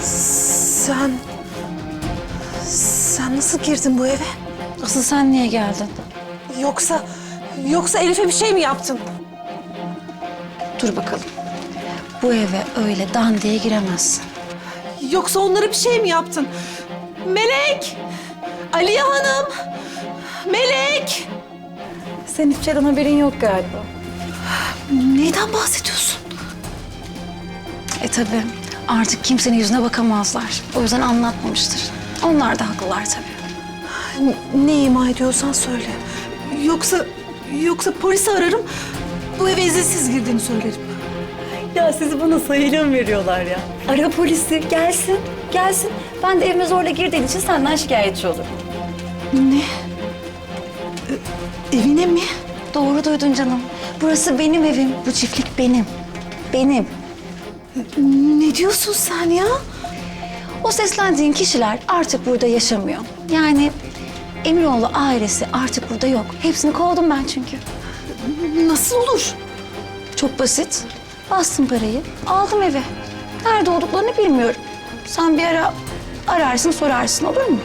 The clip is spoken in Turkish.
Sen... Sen nasıl girdin bu eve? Asıl sen niye geldin? Yoksa... Yoksa Elif'e bir şey mi yaptın? Dur bakalım. Bu eve öyle dan diye giremezsin. Yoksa onlara bir şey mi yaptın? Melek! Aliye Hanım! Melek! Senin hiç şeyden haberin yok galiba. Neyden bahsediyorsun? E tabii artık kimsenin yüzüne bakamazlar. O yüzden anlatmamıştır. Onlar da haklılar tabii. Ne ima ediyorsan söyle. Yoksa... Yoksa polisi ararım. Bu eve izinsiz girdiğini söylerim. Ya sizi bana sayıyla mı veriyorlar ya? Ara polisi gelsin, gelsin. Ben de evime zorla girdiğin için senden şikayetçi olurum. Ne? Ee, Evine mi? Doğru duydun canım. Burası benim evim. Bu çiftlik benim. Benim. Ne diyorsun sen ya? O seslendiğin kişiler artık burada yaşamıyor. Yani Emiroğlu ailesi artık burada yok. Hepsini kovdum ben çünkü. Nasıl olur? Çok basit. Bastım parayı, aldım eve. Nerede olduklarını bilmiyorum. Sen bir ara ararsın, sorarsın olur mu?